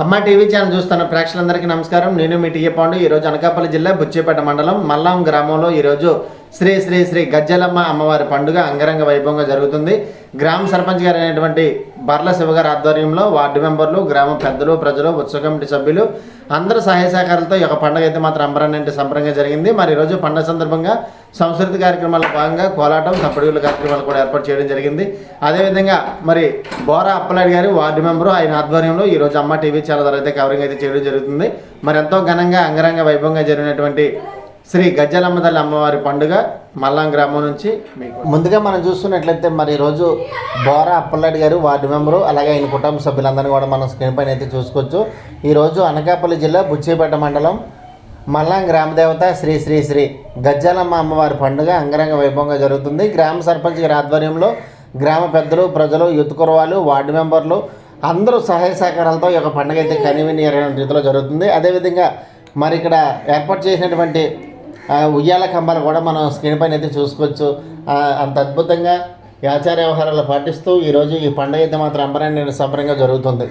అమ్మ TV channel చూస్తున్న ప్రేక్షకులందరికీ నమస్కారం. నేను మీ టీఏ పాండు. ఈరోజు అనకాపల్లి జిల్లా బుచ్చేపేట మండలం మల్లాం గ్రామంలో ఈరోజు శ్రీ శ్రీ శ్రీ గజ్జలమ్మ అమ్మవారి పండుగ అంగరంగ వైభవంగా జరుగుతుంది. గ్రామ సర్పంచ్ గారు అయినటువంటి బర్ల శివగారి ఆధ్వర్యంలో వార్డు మెంబర్లు గ్రామ పెద్దలు ప్రజలు ఉత్సవ కమిటీ సభ్యులు అందరూ సహాయ సహకారాలతో ఈ యొక్క పండుగ అయితే మాత్రం అంబరాన్ని సంబరంగా జరిగింది. మరి ఈరోజు పండుగ సందర్భంగా సంస్కృతి కార్యక్రమాల భాగంగా కోలాటం తప్పడుగుల కార్యక్రమాలు కూడా ఏర్పాటు చేయడం జరిగింది. అదేవిధంగా మరి బోరా అప్పలాడి గారు వార్డు మెంబరు ఆయన ఆధ్వర్యంలో ఈరోజు అమ్మ టీవీ ఛానల్ ద్వారా అయితే కవరింగ్ అయితే చేయడం జరుగుతుంది. మరి ఎంతో ఘనంగా అంగరంగ వైభవంగా జరిగినటువంటి శ్రీ గజ్జలమ్మదల్లి అమ్మవారి పండుగ మల్లాం గ్రామం నుంచి మీకు ముందుగా మనం చూస్తున్నట్లయితే మరి ఈరోజు బోరా అప్పలరెడ్డి గారు వార్డు మెంబరు అలాగే ఆయన కుటుంబ సభ్యులందరినీ కూడా మనం స్క్రీన్ పైన అయితే చూసుకోవచ్చు. ఈరోజు అనకాపల్లి జిల్లా బుచ్చిపేట మండలం మల్లాం గ్రామదేవత శ్రీ శ్రీ శ్రీ గజ్జలమ్మ అమ్మవారి పండుగ అంగరంగ వైభవంగా జరుగుతుంది. గ్రామ సర్పంచ్ గారి ఆధ్వర్యంలో గ్రామ పెద్దలు ప్రజలు యూత్ కురవాళ్ళు వార్డు మెంబర్లు అందరూ సహాయ సహకారాలతో ఈ యొక్క పండుగ అయితే కనివిని రీతిలో జరుగుతుంది. అదేవిధంగా మరి ఇక్కడ ఏర్పాటు చేసినటువంటి ఉయ్యాల కంబాలు కూడా మనం స్క్రీన్ పైన అయితే చూసుకోవచ్చు. అంత అద్భుతంగా ఆచార వ్యవహారాలు పాటిస్తూ ఈరోజు ఈ పండుగ అయితే మాత్రం అంబరాన్ని సంబరంగా జరుగుతుంది.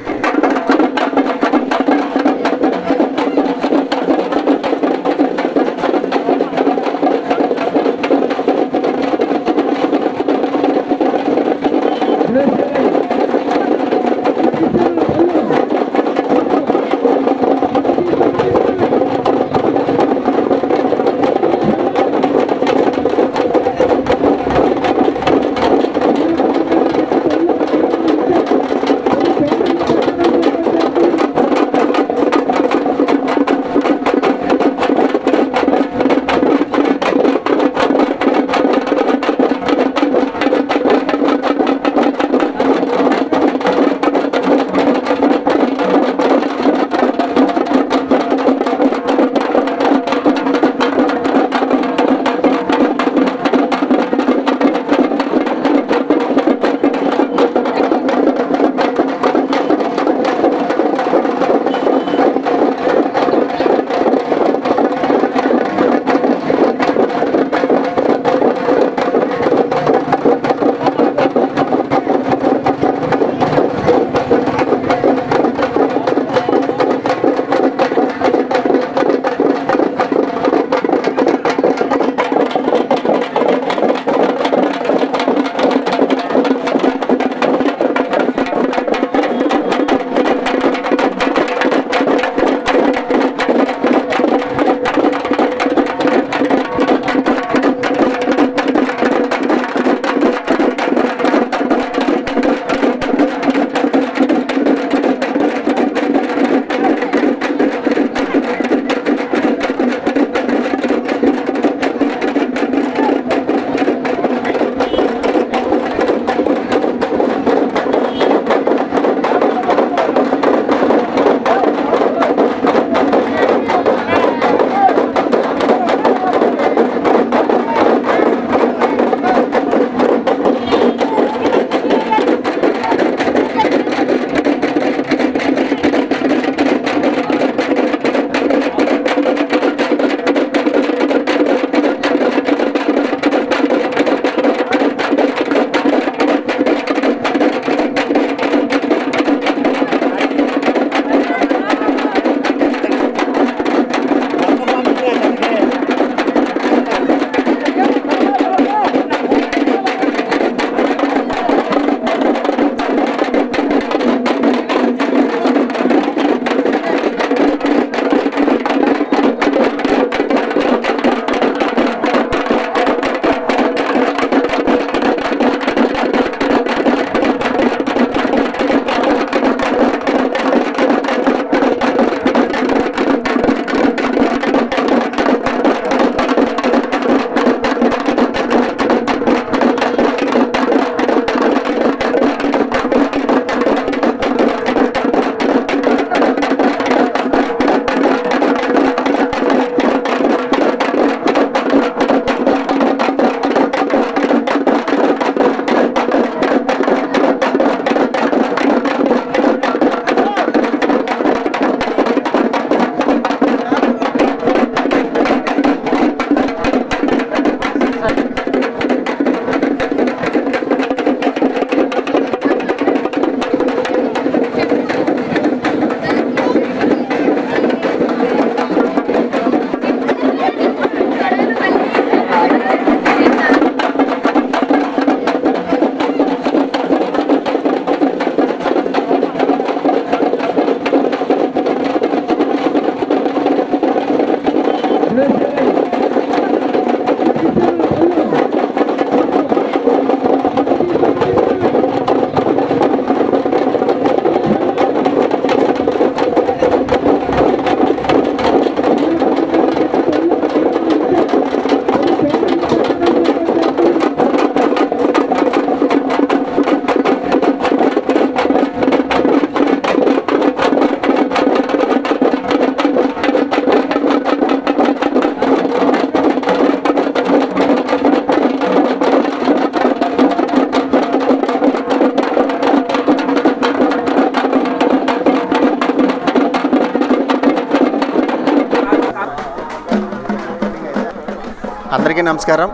అందరికీ నమస్కారం.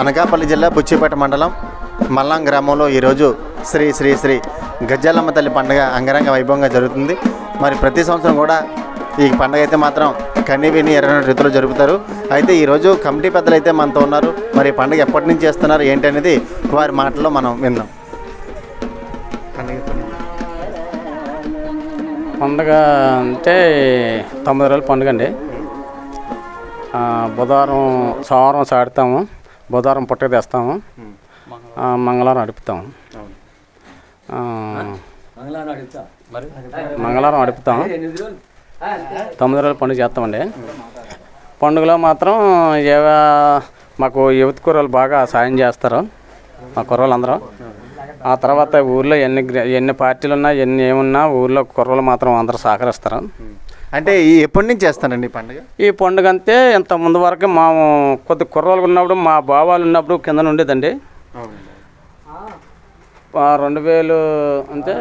అనకాపల్లి జిల్లా బుచ్చిపేట మండలం మల్లాం గ్రామంలో ఈరోజు శ్రీ శ్రీ శ్రీ గజ్జాలమ్మ తల్లి పండుగ అంగరంగ వైభవంగా జరుగుతుంది. మరి ప్రతి సంవత్సరం కూడా ఈ పండుగ అయితే మాత్రం కన్నీవిని ఎర్రని రీతిలో జరుపుతారు. అయితే ఈరోజు కమిటీ పెద్దలు అయితే మనతో ఉన్నారు. మరి పండుగ ఎప్పటి నుంచి చేస్తున్నారు ఏంటి అనేది వారి మాటల్లో మనం విందాం. పండుగ పండగ అంటే తొమ్మిది రోజుల పండుగ అండి. బుధవారం సోమవారం సాడుతాము బుధవారం పుట్టక తెస్తాము. మంగళవారం అడుపుతాము అవును. ఆ, మంగళవారం అడుపుతాం తొమ్మిది రోజుల పండుగ చేస్తామండి. పండుగలో మాత్రం ఏవ మాకు యువత కుర్రలు బాగా సాయం చేస్తారు. మా కుర్రలు అందరూ. ఆ తర్వాత ఊర్లో ఎన్ని ఎన్ని పార్టీలు ఉన్నా ఎన్ని ఏమున్నా ఊర్లో కుర్రలు మాత్రం అందరూ సహకరిస్తారు. అంటే ఈ ఎప్పటి నుంచి చేస్తారండి ఈ పండుగ? ఈ పండుగ అంతే ఇంత ముందు వరకు మా కొద్ది కుర్రోళ్ళు ఉన్నప్పుడు మా బావాలు ఉన్నప్పుడు కింద ఉండేదండి. రెండు వేలు అంటే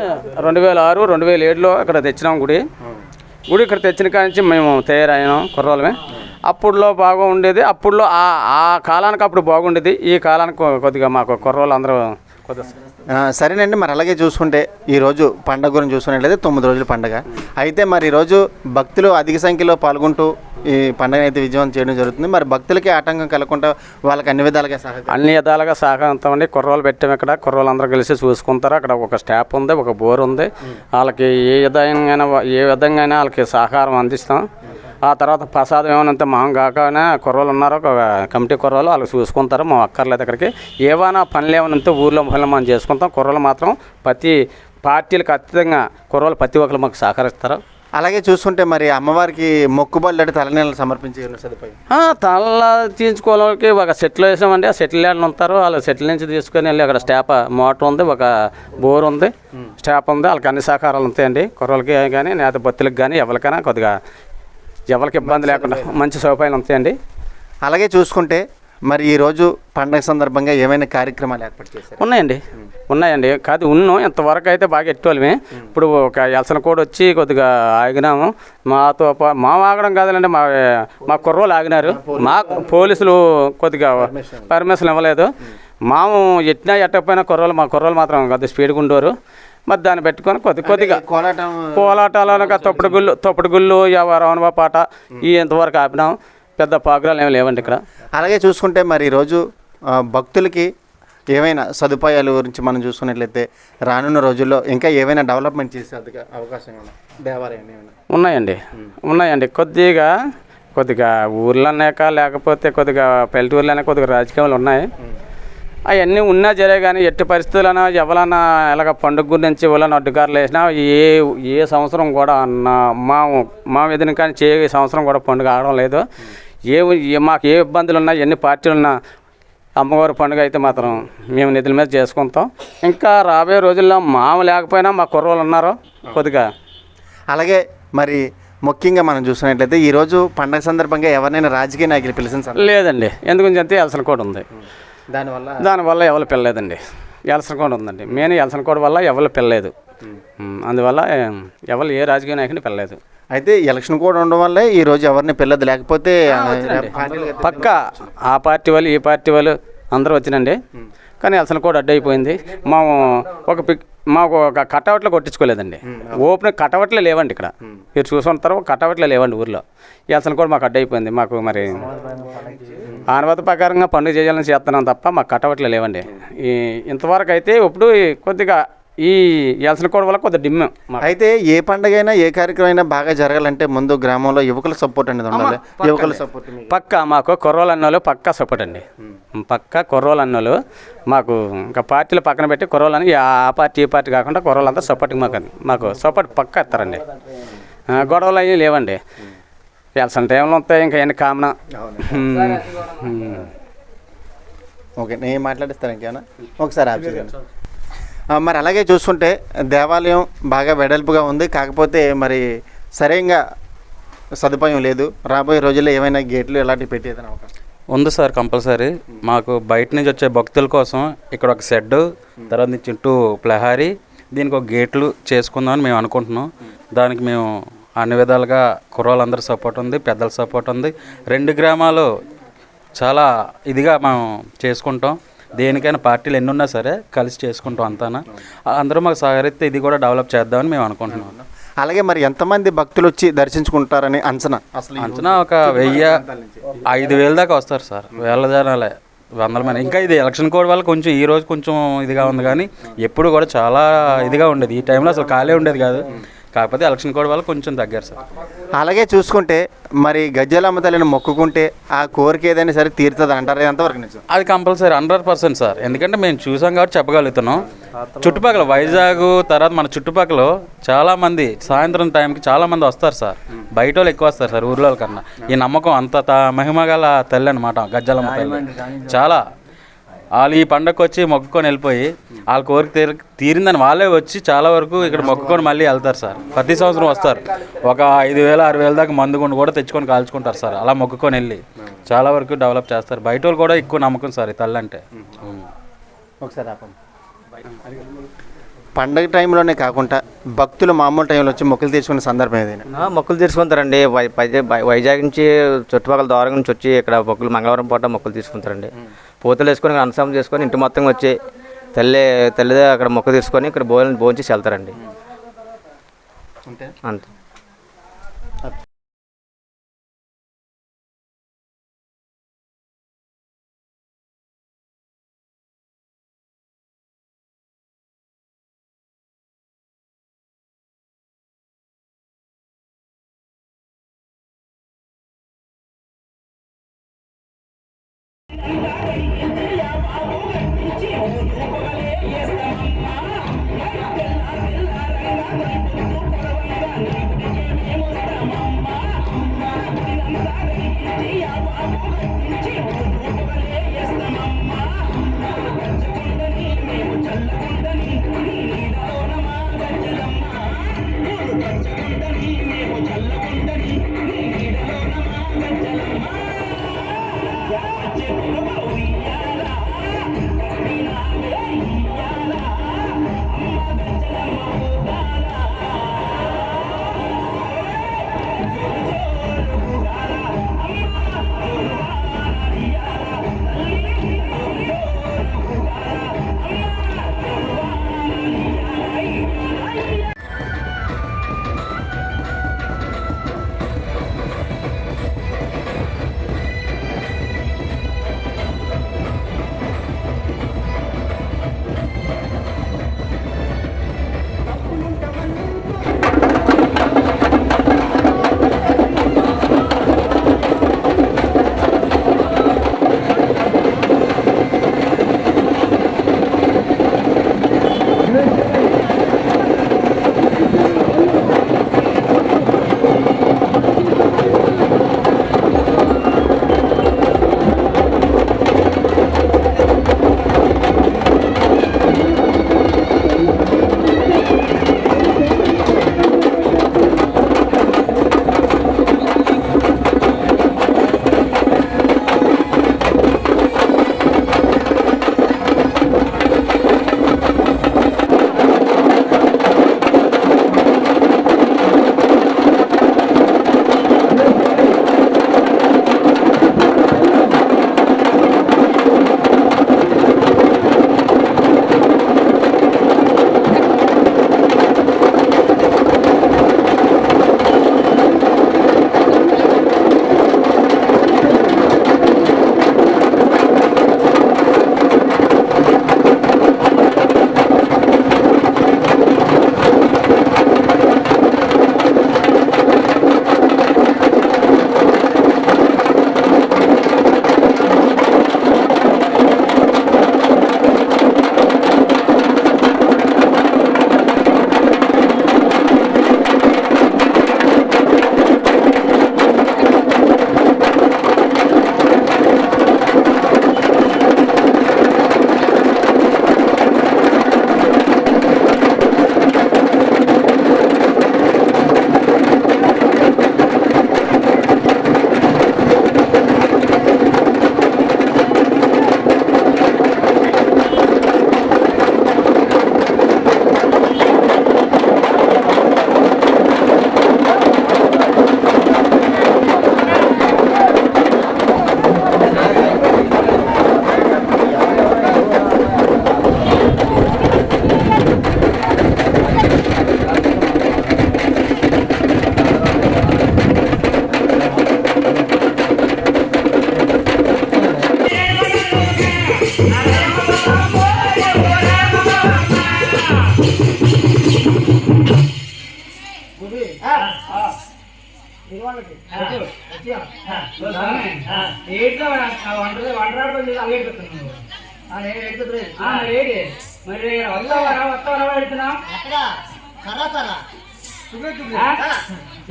రెండు వేల ఆరు రెండు వేల ఏడులో ఇక్కడ తెచ్చినాం గుడి. గుడి ఇక్కడ తెచ్చిన కాడి నుంచి మేము తయారైనాం కుర్రోళ్ళమే అప్పుడులో బాగా ఉండేది. అప్పుడులో ఆ ఆ కాలానికి అప్పుడు బాగుండేది. ఈ కాలానికి కొద్దిగా మాకు కుర్రోళ్ళు అందరూ కొద్దిగా సరేనండి మరి అలాగే చూసుకుంటే ఈరోజు పండగ గురించి చూసుకున్నట్లయితే తొమ్మిది రోజుల పండగ. అయితే మరి ఈరోజు భక్తులు అధిక సంఖ్యలో పాల్గొంటూ ఈ పండుగ అయితే విజయవంతం చేయడం జరుగుతుంది. మరి భక్తులకి ఆటంకం కలగకుండా వాళ్ళకి అన్ని విధాలుగా సహకారం అన్ని విధాలుగా సహకరిస్తామండి. కుర్రోలు పెట్టాము ఇక్కడ. కుర్రోలు అందరూ కలిసి చూసుకుంటారు. అక్కడ ఒక స్టాప్ ఉంది ఒక బోర్ ఉంది. వాళ్ళకి ఏ విధంగా ఏ విధంగా అయినా వాళ్ళకి సహకారం అందిస్తాం. ఆ తర్వాత ప్రసాదం ఏమైనా మాం కాకనే కుర్రోలు ఉన్నారు ఒక కమిటీ కుర్రోలు వాళ్ళు చూసుకుంటారు మా అక్కర్లేదు ఇక్కడికి ఏమైనా పనులు ఏమైనా ఉంటే ఊర్లో పనులు మనం చేసుకుంటాం కుర్రోలు మాత్రం ప్రతి పార్టీలకు అత్యధికంగా కుర్రోలు ప్రతి ఒక్కరు మాకు సహకరిస్తారు. అలాగే చూసుకుంటే మరి అమ్మవారికి మొక్కుబళ్ళు తలనీళ్ళు సమర్పించే సదుపాయం. తల తీయించుకోవడానికి ఒక సెటిల్ వేసామండి ఆ సెటిల్ వాళ్ళు ఉంటారు వాళ్ళు సెటిల్ నుంచి తీసుకొని వెళ్ళి అక్కడ స్టాప్ మోటార్ ఉంది ఒక బోర్ ఉంది స్టాప్ ఉంది వాళ్ళకి అన్ని సహకారాలు ఉంటాయండి కుర్రలకి కానీ నేత బత్తులకు కానీ ఎవరికైనా కొద్దిగా ఎవరికి ఇబ్బంది లేకుండా మంచి సౌకర్యాలు ఉంటాయండి. అలాగే చూసుకుంటే మరి ఈరోజు పండగ సందర్భంగా ఏమైనా కార్యక్రమాలు ఏర్పాటు చేశారు? ఉన్నాయండి. ఉన్నాయండి. కాదు ఉన్నాం. ఇంతవరకు అయితే బాగా ఎట్టుకోలేమే ఇప్పుడు ఒక ఎలసన కూడా వచ్చి కొద్దిగా ఆగినాము. మాతో పా- మా ఆగడం కాదులండి. మా మా కుర్రోలు ఆగినారు. మా పోలీసులు కొద్దిగా పర్మిషన్ ఇవ్వలేదు. మాము ఎట్టినా ఎట్టకపోయినా కుర్రోలు మా కుర్రోలు మాత్రం కొద్దిగా స్పీడ్గా ఉండేవారు. మరి దాన్ని పెట్టుకొని కొద్ది కొద్దిగా కోలాటం కోలాటాలు అనగా తొప్పటి గుళ్ళు తొప్పటి గుళ్ళు ఎవరవనవ పాట ఈ ఇంతవరకు ఆపినాం పెద్ద పాగ్రాలు ఏమి లేవండి ఇక్కడ. అలాగే చూసుకుంటే మరి ఈరోజు భక్తులకి ఏమైనా సదుపాయాల గురించి మనం చూసుకున్నట్లయితే రానున్న రోజుల్లో ఇంకా ఏమైనా డెవలప్మెంట్ చేసే అవకాశం దేవాలయం ఉన్నాయండి. ఉన్నాయండి. కొద్దిగా కొద్దిగా ఊర్లనేక లేకపోతే కొద్దిగా పల్లెటూర్లనే కొద్దిగా రాజకీయాలు ఉన్నాయి. అవన్నీ ఉన్నా జరే కానీ ఎట్టి పరిస్థితులైనా ఎవరన్నా ఇలాగ పండుగ గురించి వాళ్ళని అడ్డుకారులు వేసినా ఏ ఏ సంవత్సరం కూడా నా మా మా ఎదురు కానీ చే సంవత్సరం కూడా పండుగ ఆడడం లేదు. ఏ మాకు ఏ ఇబ్బందులు ఉన్నా ఎన్ని పార్టీలు ఉన్నా అమ్మవారి పండుగ అయితే మాత్రం మేము నిధుల మీద చేసుకుంటాం. ఇంకా రాబోయే రోజుల్లో మామ లేకపోయినా మా కుర్రోళ్ళు ఉన్నారు కొద్దిగా. అలాగే మరి ముఖ్యంగా మనం చూసుకున్నట్లయితే ఈరోజు పండగ సందర్భంగా ఎవరినైనా రాజకీయ నాయకులు పిలిచిన లేదండి. ఎందుకని చెప్తే ఎలసనకోట ఉంది. దానివల్ల దానివల్ల ఎవరు పిల్లలేదండి. ఎలసనకోట ఉందండి. మెయిన్ ఎలసనకోట వల్ల ఎవరు పిల్లలేదు. ఉమ్, అందువల్ల ఎవరు ఏ రాజకీయ నాయకుని పిల్లలేదు. అయితే ఎలక్షన్ కూడా ఉండడం వల్లే ఈ రోజు ఎవరిని పిల్లదు లేకపోతే పక్క ఆ పార్టీ వాళ్ళు ఈ పార్టీ వాళ్ళు అందరూ వచ్చినండి కానీ ఎలసనకోట అడ్డు అయిపోయింది మేము ఒక పిక్ మాకు ఒక కటౌట్లు కొట్టించుకోలేదండి. ఓపెన్ కటౌట్లే లేవండి ఇక్కడ. మీరు చూసుకుంటారు కటౌట్లే లేవండి ఊర్లో. ఎలసనకోట మాకు అడ్డు అయిపోయింది మాకు మరి ఆనవత ప్రకారంగా పండుగ చేయాలని చేస్తున్నాం తప్ప మాకు కటవట్లే లేవండి. ఈ ఇంతవరకు అయితే ఇప్పుడు కొద్దిగా ఈ ఎలసిన కోడ వల్ల కొద్దిగా డిమ్. అయితే ఏ పండగ అయినా ఏ కార్యక్రమం అయినా బాగా జరగాలంటే ముందు గ్రామంలో యువకుల సపోర్ట్ అనేది ఉండాలి. యువకుల సపోర్ట్ పక్క మాకు కుర్రోలు అన్నోళ్ళు పక్కా సపోర్ట్ అండి. పక్క కుర్రోలు అన్నోళ్ళు మాకు ఇంకా పార్టీలు పక్కన పెట్టి కుర్రోలు అని ఆ పార్టీ ఈ పార్టీ కాకుండా కుర్రోలు అంతా సపోర్ట్ మాకు మాకు సపోర్ట్ పక్క ఇస్తారండి. గొడవలు అవి లేవండి. ఎలసిన టైంలో ఉంటాయి ఇంకా ఎన్ని కామన? ఓకే నేను మాట్లాడిస్తాను ఇంకేమైనా ఒకసారి ఆఫ్ చేయండి. ఆ, మరి అలాగే చూసుకుంటే దేవాలయం బాగా వెడల్పుగా ఉంది. కాకపోతే మరి సరైన సదుపాయం లేదు. రాబోయే రోజుల్లో ఏమైనా గేట్లు ఇలాంటివి పెట్టేదని అవకాశం ఉంది? Sir compulsory. మాకు బయట నుంచి వచ్చే భక్తుల కోసం ఇక్కడ ఒక షెడ్ తర్వాత నుంచి చుట్టూ ప్రహారీ దీనికి ఒక గేట్లు చేసుకుందామని మేము అనుకుంటున్నాం. దానికి మేము అన్ని విధాలుగా కుర్రోళ్ళందరూ సపోర్ట్ ఉంది పెద్దల సపోర్ట్ ఉంది. రెండు గ్రామాలు చాలా ఇదిగా మనం చేసుకుంటాం. దేనికైనా పార్టీలు ఎన్ని ఉన్నా సరే కలిసి చేసుకుంటాం అంతానా? అందరూ మాకు సహకరిస్తే ఇది కూడా డెవలప్ చేద్దామని మేము అనుకుంటున్నాం. అలాగే మరి ఎంతమంది భక్తులు వచ్చి దర్శించుకుంటారని అంచనా? అసలు అంచనా ఒక వెయ్యి ఐదు వేల దాకా వస్తారు సార్. వేల జనాలే. వందల మంది. ఇంకా ఇది ఎలక్షన్ కోడ్ వల్ల కొంచెం ఈ రోజు కొంచెం ఇదిగా ఉంది కానీ ఎప్పుడు కూడా చాలా ఇదిగా ఉండేది. ఈ టైంలో అసలు ఖాళీ ఉండేది కాదు. కాకపోతే ఎలక్షన్ కోడ్ వల్ల కొంచెం తగ్గారు సార్. అలాగే చూసుకుంటే మరి గజ్జలమ్మ తల్లిని మొక్కుకుంటే ఆ కోరిక ఏదైనా సరే తీరుతుంది అంటారు ఎంతవరకు నిజం? అది కంపల్సరీ హండ్రెడ్ పర్సెంట్ సార్. ఎందుకంటే మేము చూసాం కాబట్టి చెప్పగలుగుతున్నాం. చుట్టుపక్కల వైజాగ్ తర్వాత మన చుట్టుపక్కల చాలా మంది సాయంత్రం టైంకి చాలా మంది వస్తారు సార్. బయట వాళ్ళు ఎక్కువ వస్తారు సార్ ఊర్లో కన్నా ఈ నమ్మకం అంత త- మహిమ గల తల్లి అనమాట గజ్జలమ్మ తల్లి. చాలా వాళ్ళు ఈ పండగకి వచ్చి మొక్కుకొని వెళ్ళిపోయి వాళ్ళ కోరిక తీర తీరిందని వాళ్ళే వచ్చి చాలా వరకు ఇక్కడ మొక్కుకొని మళ్ళీ వెళ్తారు సార్. ప్రతి సంవత్సరం వస్తారు. ఒక ఐదు వేల ఆరు వేల దాకా మందు గుండు కూడా తెచ్చుకొని కాల్చుకుంటారు సార్. అలా మొక్కుకొని వెళ్ళి చాలా వరకు డెవలప్ చేస్తారు. బయట వాళ్ళు కూడా ఎక్కువ నమ్మకం సార్ ఈ తల్లి అంటే. ఒకసారి పండగ టైంలోనే కాకుండా భక్తులు మామూలు టైంలో వచ్చి మొక్కులు తీర్చుకునే సందర్భం ఏదైనా? మొక్కులు తీసుకుంటారండి వైజాగ్ నుంచి చుట్టుపక్కల దూరం నుంచి వచ్చి ఇక్కడ మొక్కులు మంగళవారం పూట మొక్కులు తీసుకుంటారండి పూతలు వేసుకొని అనుసరం చేసుకొని ఇంటి మొత్తం వచ్చి తల్లి తల్లి అక్కడ మొక్కు తీసుకొని ఇక్కడ భోజనం భోంచేసి వెళ్తారండి. అంతే? ఏంట్లో عند عدم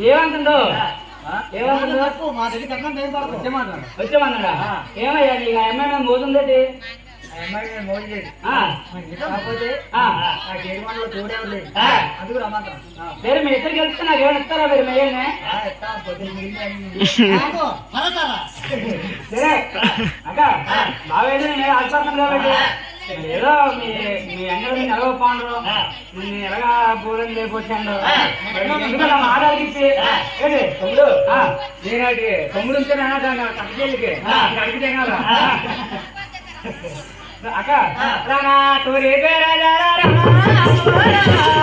ఏమంటుండో? ఏమంటుండో? మా దగ్గర వచ్చామన్నాడా ఏమయ్యా నీకు? ఆ అమ్మాయి రమ్మంటాం సరే మీ ఇద్దరికి వెళ్తే నాకు ఏమైనా ఇస్తారా మీరు మేయల్ని? సరే అక్క నేను ఆశపడతాను కాబట్టి ఏదో మీ మీ అందరూ ఎలాగో పాండ్రు. నిన్ను ఎలాగా పూలని లేకొచ్చాడు ఎందుకంటే తమ్ముడు. నేనాటి తమ్ముడు ఉంటే కట్టకెళ్ళికి కడిగితే కదా. అక్క రానా తోరే రాజా తమ్ముడు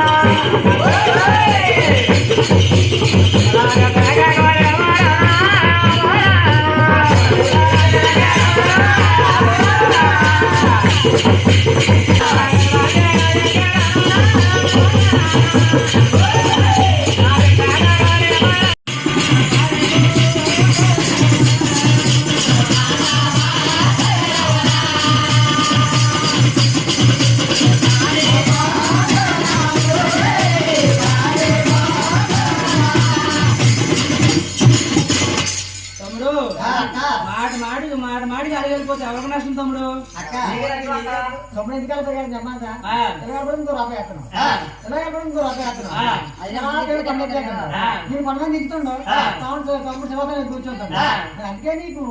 నేను కొంతమంది దిగుతుండో. తమ్ముడు తమ్ముడు శివసాన్ని కూర్చుంటాం ఆ. అందుకే నీకు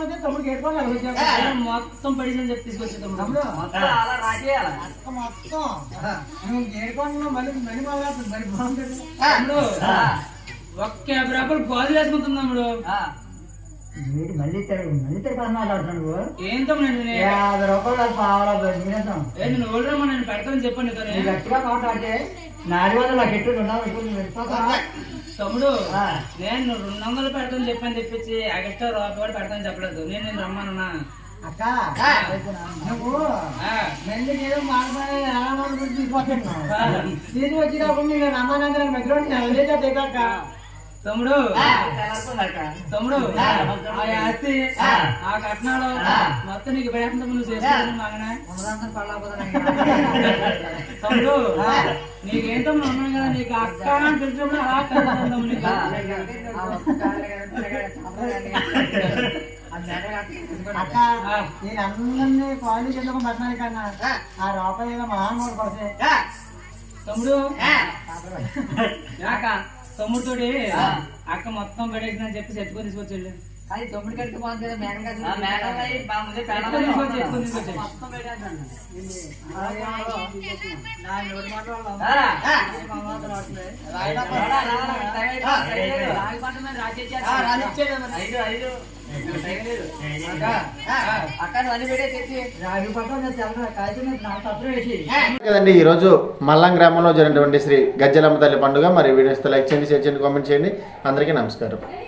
వస్తే తమ్ముడు. వచ్చావు ఆయన మొత్తం పడిందని చెప్పి తీసుకొచ్చే తమ్ముడు. మొత్తం నువ్వు ఏడుకోకుండా మళ్ళీ మళ్ళీ మరి బాగుంటుంది. ఒక్క యాభై రూపాయలు గాజులు వేసుకుంటుంది తమ్ముడు. వీడు మళ్ళీ మళ్ళీ మాట్లాడుతున్నావు నువ్వు? నేను యాభై రూపాయలు పావలా ఏ నేను ఓల్డరమ్మా నేను పెడతానని చెప్పండి నువ్వు గట్టిగా మాట్లాడితే నాలుగు వందలు నువ్వు తమ్ముడు. నేను రెండు వందలు పెడతాను చెప్పని ఎక్స్ట్రా రూపాయి కూడా పెడతాను చెప్పలేదు. నేను నేను రమ్మన్నా అక్క నువ్వు మెల్లికి ఏదో మాట్లాడే రామాయణం గురించి తీసుకొస్తున్నావు తీసి వచ్చినప్పుడు నేను మధ్యలో వెళ్ళేదా దిగక్క తమ్ముడు. తమ్ముడు ఆ ఆస్తి ఆ కట్నాలు మొత్తం నీకు ప్రయత్నం నువ్వు మాగనే. తమ్ముడు నీకేం తమ్ముడు ఉన్నాను కదా నీకు అక్క అని తెలిసినప్పుడు అలా తమ్ముడు నీకు. అక్క నేను అందరినీ కాలేజ్ ఎందుకు పట్టినాను కన్నా ఆ. రూపాయి ఏదో మహానుభావుడు కొడితే తమ్ముడు తమ్ముడు అక్క మొత్తం పడేసిందని చెప్పి చెట్టుకొని తీసుకొచ్చాడు. అది తొమ్మిది కడితే బాగుంది కదా మేడం ఎత్తుకొని ఎత్తుకొని కదండి ఈరోజు మల్లం గ్రామంలో జరిగినటువంటి శ్రీ గజ్జలమ్మ తల్లి పండుగ. మరి వీడియోస్ లైక్ చేయండి షేర్ చేయండి కామెంట్ చేయండి. అందరికీ నమస్కారం.